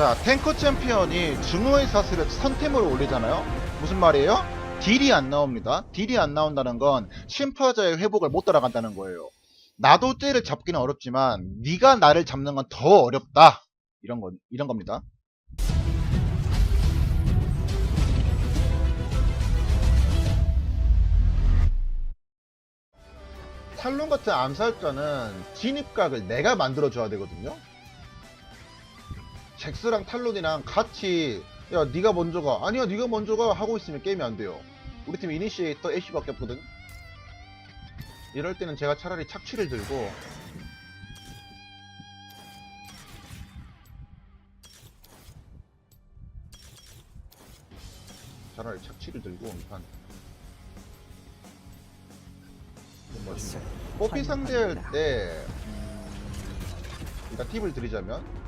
자, 탱커 챔피언이 중후의 사슬을 선템으로 올리잖아요? 무슨 말이에요? 딜이 안 나옵니다. 딜이 안 나온다는 건 심파자의 회복을 못 따라간다는 거예요. 나도 쟤를 잡기는 어렵지만 네가 나를 잡는 건 더 어렵다. 이런 건 이런 겁니다. 탈론 같은 암살자는 진입각을 내가 만들어줘야 되거든요. 잭스랑 탈론이랑 같이 야 네가 먼저 가 아니야 네가 먼저 가 하고 있으면 게임이 안 돼요. 우리 팀 이니시에이터 애쉬밖에 없거든. 이럴 때는 제가 차라리 착취를 들고 차라리 착취를 들고 좀 멋있네. 뽀삐 상대할 때 일단 팁을 드리자면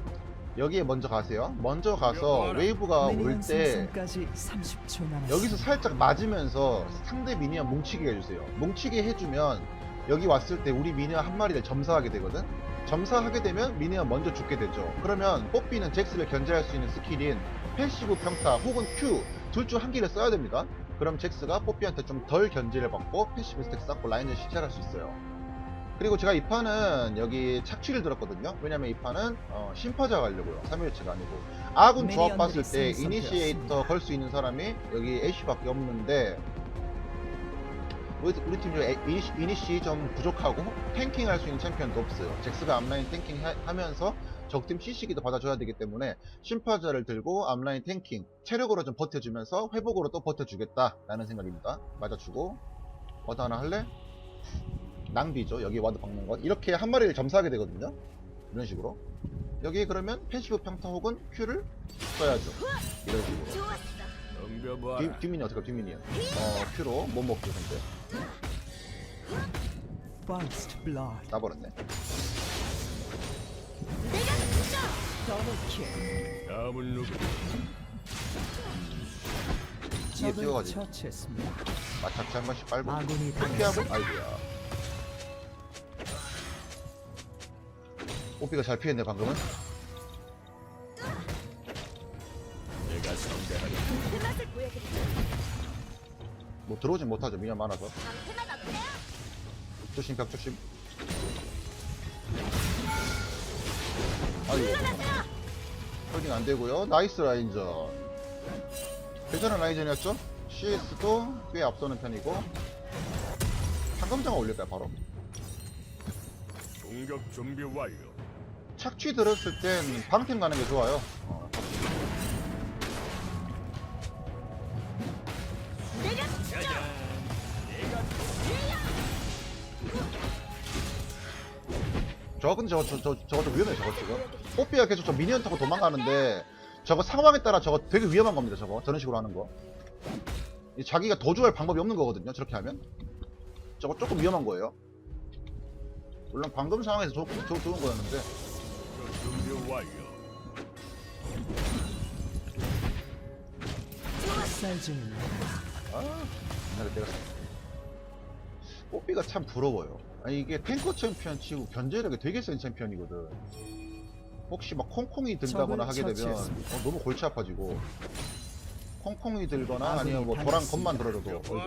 여기에 먼저 가세요. 먼저 가서 웨이브가 올때 까지 30초 남았습니다. 여기서 살짝 맞으면서 상대 미니언 뭉치게 해주세요. 뭉치게 해주면 여기 왔을 때 우리 미니언 한 마리를 점사하게 되거든. 점사하게 되면 미니언 먼저 죽게 되죠. 그러면 뽀삐는 잭스를 견제할 수 있는 스킬인 패시브 평타 혹은 Q 둘 중 한 개를 써야 됩니다. 그럼 잭스가 뽀삐한테 좀 덜 견제를 받고 패시브 스택 쌓고 라인을 시작할 수 있어요. 그리고 제가 이 판은 여기 착취를 들었거든요. 왜냐면 이 판은 어, 심파자 가려고요. 3일치가 아니고. 아군 조합 봤을 때 이니시에이터 걸 수 있는 사람이 여기 애쉬밖에 없는데 우리, 우리 팀 중에 에- 이니시, 이니시 좀 부족하고 탱킹 할 수 있는 챔피언도 없어요. 잭스가 앞라인 탱킹 하, 하면서 적팀 CC기도 받아줘야 되기 때문에 심파자를 들고 앞라인 탱킹 체력으로 좀 버텨주면서 회복으로 또 버텨주겠다 라는 생각입니다. 맞아주고 와드 하나 할래? 낭비죠. 여기 와드 박는 건 이렇게 한 마리를 점사하게 되거든요. 이런 식으로 여기 그러면 패시브 평타 혹은 Q를 써야죠. 이런 식으로 뒤, 뒷민이 어떡해 뒷민이요 어 Q로 못 먹죠 근데. 나버렸네. 다음은 누구? 뒤에 뛰어가지고. 마착지 한 번씩 빨고 피하고 아이고야 오삐가 잘 피했네 방금은. 내가 상대하는 맛을 보여드리죠. 뭐 들어오진 못하죠 미녀 많아서. 어때요? 조심 벽 조심. 아이고. 홀딩 안되고요. 나이스 라인전. 괜찮은 라인전이었죠? CS도 꽤 앞서는 편이고. 상검장어 올릴까요 바로. 공격 준비 완료. 착취 들었을 땐 방템 가는 게 좋아요. 어, 저거 근데 저거 저, 저, 저거 좀 위험해 저거 지금. 뽀삐가 계속 저 미니언 타고 도망가는데 저거 상황에 따라 저거 되게 위험한 겁니다 저거. 저런 식으로 하는 거. 이 자기가 도주할 방법이 없는 거거든요 저렇게 하면. 저거 조금 위험한 거예요. 물론 방금 상황에서 좋, 좋, 좋은 거였는데 준비 완료. 학살 중입니다. 아 옛날에 내가 뽀삐가 참 부러워요 아니 이게 탱커 챔피언 치고 견제력이 되게 센 챔피언이거든 혹시 막 콩콩이 들다거나 하게 되면 처치했습니다. 어, 너무 골치 아파지고 콩콩이 들거나 아니면 뭐 도랑. 겉만 들어줘도 어이구.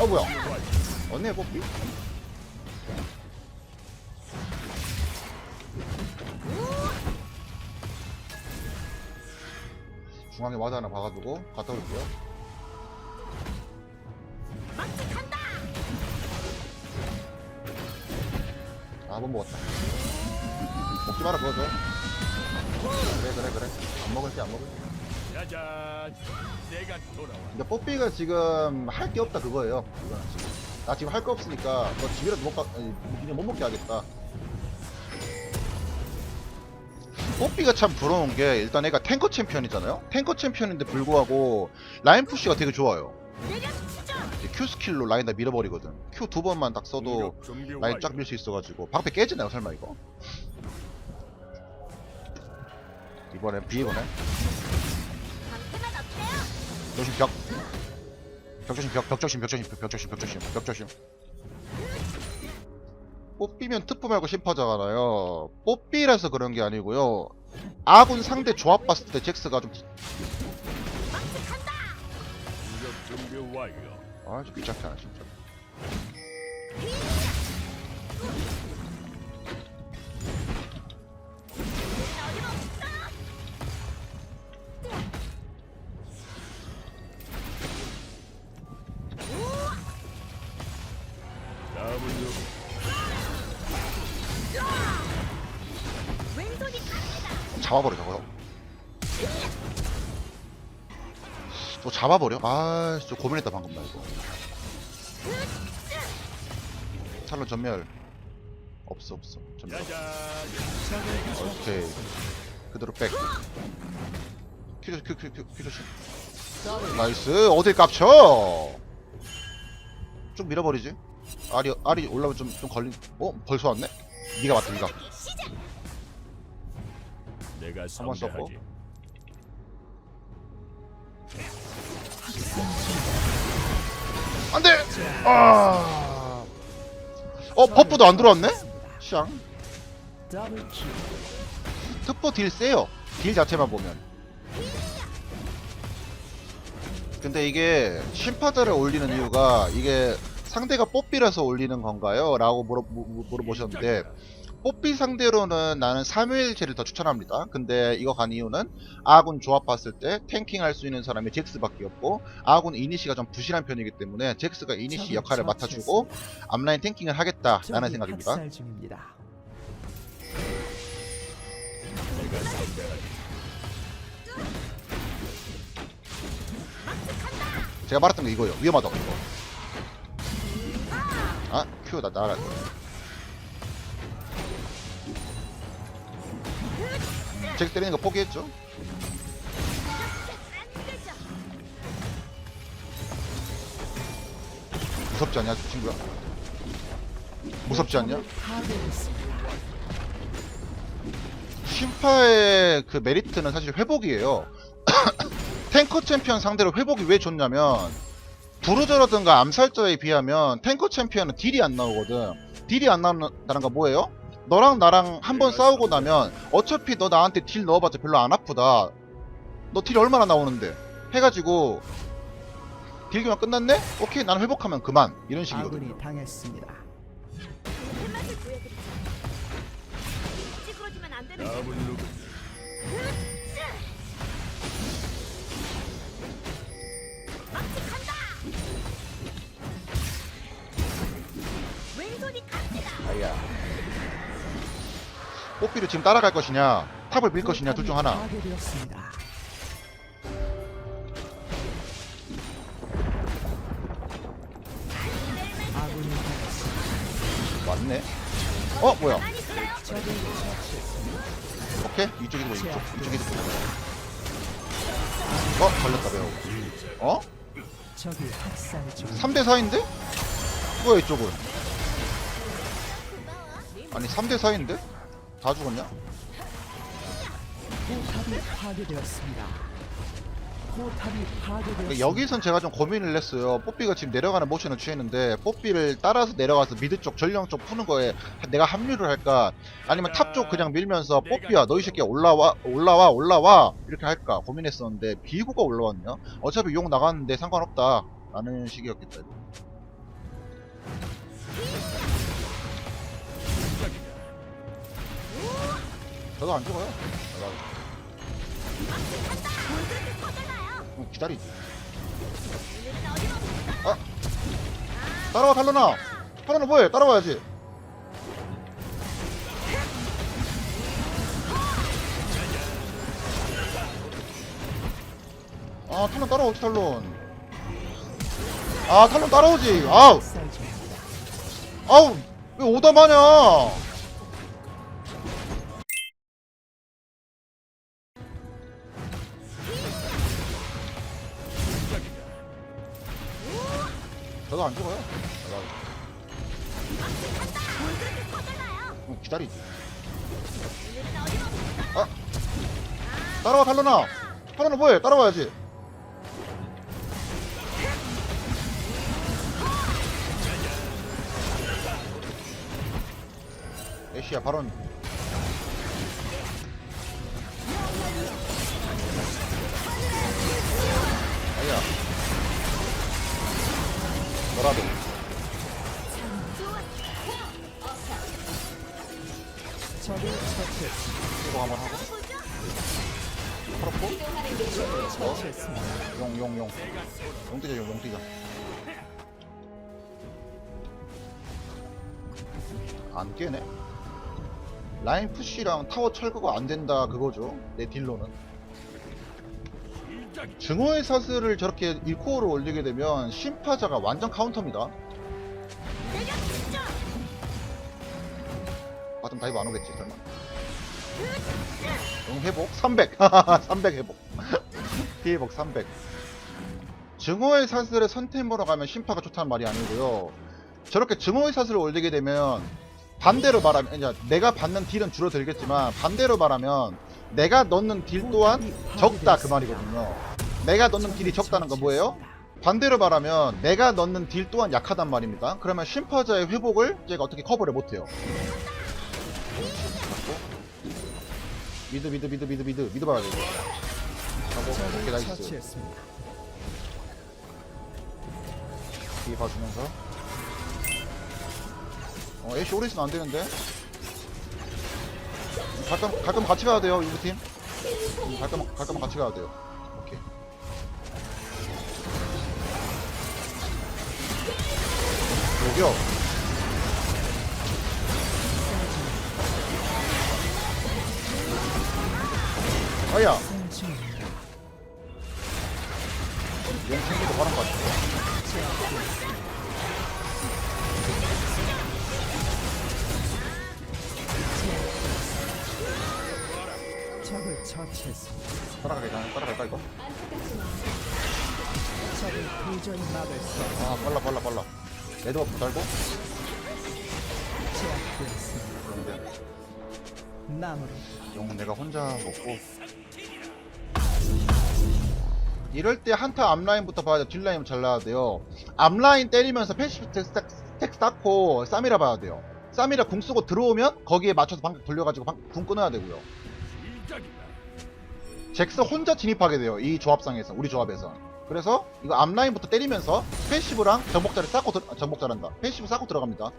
어 뭐야 언니의 뽀삐? 중앙에 와드 하나 박아두고 갔다 올게요 아, 못 먹었다. 먹지 마라, 그거죠. 그래, 그래, 그래. 안 먹을게, 안 먹을게. 짜잔. 내가 돌아와. 근데 뽀삐가 지금 할 게 없다, 그거예요. 이거는 지금. 나 지금 할 거 없으니까, 너 집이라도 못 가, 아니, 그냥 못 먹게 하겠다. 뽀삐가 참 부러운 게, 일단 애가 탱커 챔피언이잖아요? 탱커 챔피언인데 불구하고, 라인 푸시가 되게 좋아요. Q 스킬로 라인 다 밀어버리거든. Q 두 번만 딱 써도, 라인. 쫙 밀 수 있어가지고 방패 깨지나요 설마 이거? 이번엔 어때요? 조심 벽. 벽 조심 벽, 벽 조심 벽 조심 벽 조심 벽 조심 벽 조심. 뽀삐면 특프 말고 심파잖아요. 뽀삐라서 그런 게 아니고요. 아군 상대 조합 봤을 때 잭스가 좀. 아, 하네, 진짜. 잡아버려, 저거. 저 잡아버려? 아, 저 고민했다, 방금 나 이거. 탈론 전멸. 없어, 없어. 전멸. 짜잔. 오케이. 그대로 백. 큐, 큐, 큐, 큐, 큐, 조심. 나이스. 어딜 깝쳐? 쭉 밀어버리지. 알이, 알이 올라오면 좀, 좀 걸린, 어? 벌써 왔네? 니가 맞다, 니가. 내가 한번 썼고. 상대하지. 안 돼! 아. 어, 버프도 안 들어왔네? 샹. 특보 딜 세요. 딜 자체만 보면. 근데 이게 심파자를 올리는 이유가 이게 상대가 뽀삐라서 올리는 건가요? 라고 물어, 물- 물어보셨는데 뽀삐 상대로는 나는 3일제를 더 추천합니다. 근데 이거 간 이유는 아군 조합 봤을 때 탱킹 할 수 있는 사람이 잭스밖에 없고 아군 이니시가 좀 부실한 편이기 때문에 잭스가 이니시 역할을 맡아주고 앞라인 탱킹을 하겠다라는 생각입니다. 제가 말했던 게 이거예요. 위험하다고 이거. 아, 큐, 나, 나라. 잭 때리는 거 포기했죠? 무섭지 않냐, 친구야? 무섭지 않냐? 심파의 그 메리트는 사실 회복이에요. 탱커 챔피언 상대로 회복이 왜 좋냐면 부르저라든가 암살자에 비하면 탱커 챔피언은 딜이 안 나오거든. 딜이 안 나온다는 거 뭐예요? 너랑 나랑 한 번 싸우고 나면 어차피 너 나한테 딜 넣어봤자 별로 안 아프다. 너딜 얼마나 나오는데? 해가지고 딜기만 끝났네? 오케이 나는 회복하면 그만 이런 식이거든요. 아군이 당했습니다. 그 맛을 보여드리죠. 찌그러지면 안 되는 다음은 누구? 간다. 왼손이 갑니다. 아야. 뽀삐를 지금 따라갈 것이냐, 탑을 밀 것이냐 둘 중 하나. 맞네. 어 뭐야? 오케이 이쪽이 들어 이쪽 이쪽이 들어. 어 걸렸다 매우. 어? 적이 학살 중. 3대 4인데? 뭐야 이쪽은? 아니 3대 4인데? 다 죽었냐? 포탑이 파괴되었습니다. 포탑이 파괴되었습니다. 여기선 제가 좀 고민을 했어요. 뽀삐가 지금 내려가는 모션을 취했는데 뽀삐를 따라서 내려가서 미드 쪽 전령 쪽 푸는 거에 내가 합류를 할까? 아니면 탑 쪽 그냥 밀면서 뽀삐야 너희 새끼야 올라와 올라와 올라와 이렇게 할까 고민했었는데 비구가 올라왔네요. 어차피 용 나갔는데 상관없다 라는 식이었겠다. 저도 안 죽어요. 어, 기다리지. 어디로 아! 따라와 탈로나! 탈로나 뭐해? 따라와야지. 아 탈론 따라오지 탈론. 아 탈론 따라오지. 아우. 아우 왜 오다 마냐? 저도 안 죽어요. 어, 기다리지. 아 따라와 탈로나. 탈로나 뭐해? 따라와야지. 애쉬야 바론 처치했습니다. 이거 한번 하고. 풀었고. 용용용. 용 뛰자 용, 용 뛰자. 안 깨네. 라인 푸시랑 타워 철거가 안 된다 그거죠. 내 딜로는 증오의 사슬을 저렇게 1코어로 올리게 되면 심파자가 완전 카운터입니다. 바텀 다이브 안 오겠지 설마? 용 회복. 300 300 회복. 피해복 300 증오의 사슬의 선템으로 가면 심파가 좋다는 말이 아니고요. 저렇게 증오의 사슬을 올리게 되면 반대로 말하면 이제 내가 받는 딜은 줄어들겠지만 반대로 말하면 내가 넣는 딜 또한 적다 그 말이거든요 내가 넣는 딜이 적다는 건 뭐예요? 반대로 말하면 내가 넣는 딜 또한 약하단 말입니다. 그러면 심파자의 회복을 제가 어떻게 커버를 못해요? 미드 미드 미드 미드 미드. 미드 봐야 돼 하고 오케이 나이스. 뒤에 봐주면서. 어 애쉬 있으면 안 되는데? 가끔 가끔 같이 가야 돼요 이부 팀. 음, 가끔 가끔 같이 가야 돼요 여기요 아야. 챙기고 가는 것 같아 적을 처치했습니다. 따라가겠다 따라갈까 이거? 적을 도저히 막을 수 없어 아 빨라 빨라 빨라 레드버프 달고. 그런데 용 내가 혼자 먹고. 이럴 때 한타 앞라인부터 봐야 돼 뒷라인 잘라야 돼요. 앞라인 때리면서 패시브 스택, 스택 쌓고 쌈이라 봐야 돼요. 쌈이라 궁 쓰고 들어오면 거기에 맞춰서 방금 돌려가지고 방, 궁 끊어야 되고요. 잭스 혼자 진입하게 돼요. 이 조합상에서 우리 조합에서 그래서 이거 앞라인부터 때리면서 패시브랑 정복자를 쌓고 들, 아, 정복자란다. 패시브 쌓고 들어갑니다.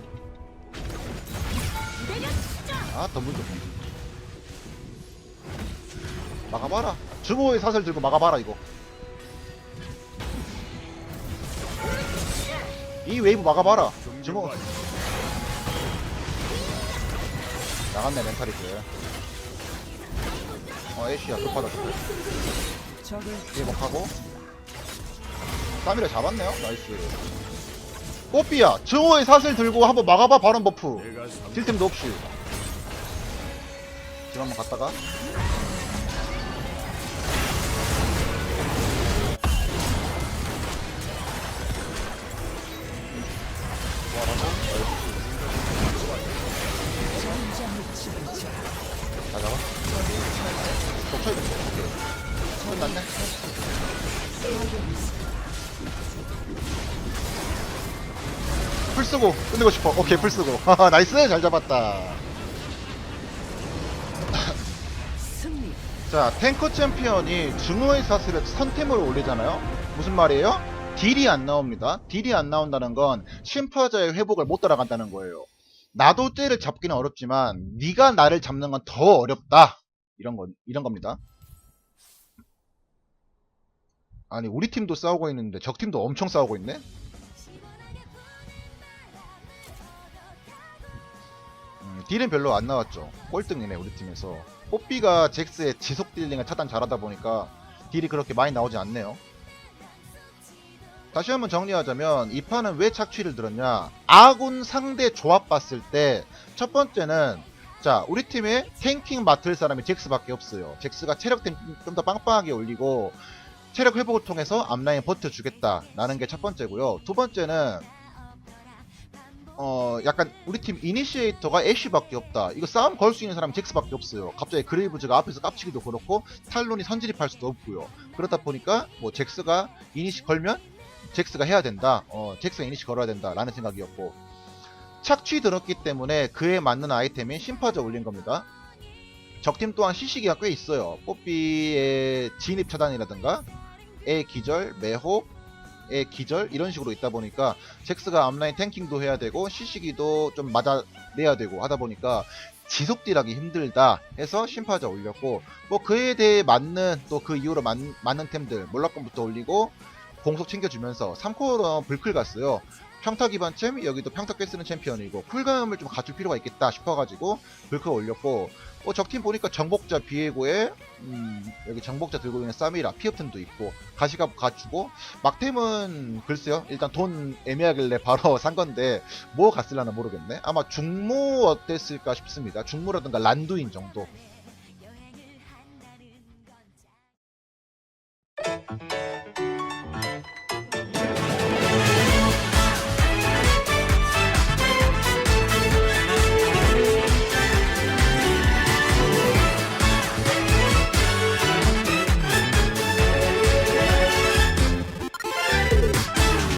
아 덤블 좀 막아봐라. 증오의 사슬 들고 막아봐라 이거. 이 웨이브 막아봐라 증오 나갔네 멘탈이스. 어 애쉬야 급하다 그래 적을 회복하고 쌈이라 잡았네요. 나이스. 뽀삐야 증오의 사슬 들고 한번 막아봐 바론 버프. 딜템도 없이. 지금 한번 갔다가 풀 쓰고 끝내고 싶어. 오케이 풀 쓰고. 하하 나이스. 잘 잡았다. 자 탱커 챔피언이 증오의 사슬을 선템으로 올리잖아요. 무슨 말이에요? 딜이 안 나옵니다. 딜이 안 나온다는 건 심파자의 회복을 못 따라간다는 거예요. 나도 쟤를 잡기는 어렵지만 네가 나를 잡는 건 더 어렵다. 이런 건 이런 겁니다. 아니 우리 팀도 싸우고 있는데 적 팀도 엄청 싸우고 있네 딜은 별로 안 나왔죠 꼴등이네 우리 팀에서 뽀삐가 잭스의 지속 딜링을 차단 잘하다 보니까 딜이 그렇게 많이 나오지 않네요. 다시 한번 정리하자면 이 판은 왜 착취를 들었냐? 아군 상대 조합 봤을 때 첫 번째는 자 우리 팀에 탱킹 맡을 사람이 잭스밖에 없어요. 잭스가 체력 좀 더 빵빵하게 올리고 체력 회복을 통해서 앞라인 버텨주겠다 라는 게 첫 번째고요. 두 번째는 어 약간 우리 팀 이니시에이터가 애쉬밖에 없다. 이거 싸움 걸 수 있는 사람이 잭스밖에 없어요. 갑자기 그레이브즈가 앞에서 깝치기도 그렇고 탈론이 선진입할 수도 없고요. 그러다 보니까 뭐 잭스가 이니시 걸면 잭스가 해야 된다. 어 잭스가 이니시 걸어야 된다라는 생각이었고 착취 들었기 때문에 그에 맞는 아이템인 심파저 올린 겁니다. 적팀 또한 시시기가 꽤 있어요. 뽀삐의 진입 차단이라든가 의 기절, 매혹, 의 기절? 이런 식으로 있다 보니까 잭스가 앞라인 탱킹도 해야 되고 시시기도 좀 맞아내야 되고 하다 보니까 지속 딜하기 힘들다 해서 심파자 올렸고 뭐 그에 대해 맞는 또 그 이후로 맞, 맞는 템들 몰락권부터 올리고 공속 챙겨주면서 3코어는 불클 갔어요 평타 기반 챔 여기도 평타 꽤 쓰는 챔피언이고 쿨감을 좀 갖출 필요가 있겠다 싶어가지고 불클 올렸고 뭐 적팀 보니까 정복자 비에고에 음, 여기 정복자 들고 있는 사미라 피어튼도 있고 가시가 갖추고 막템은 글쎄요 일단 돈 애매하길래 바로 산 건데 뭐 갔을라나 모르겠네. 아마 중무 어땠을까 싶습니다. 중무라든가 란두인 정도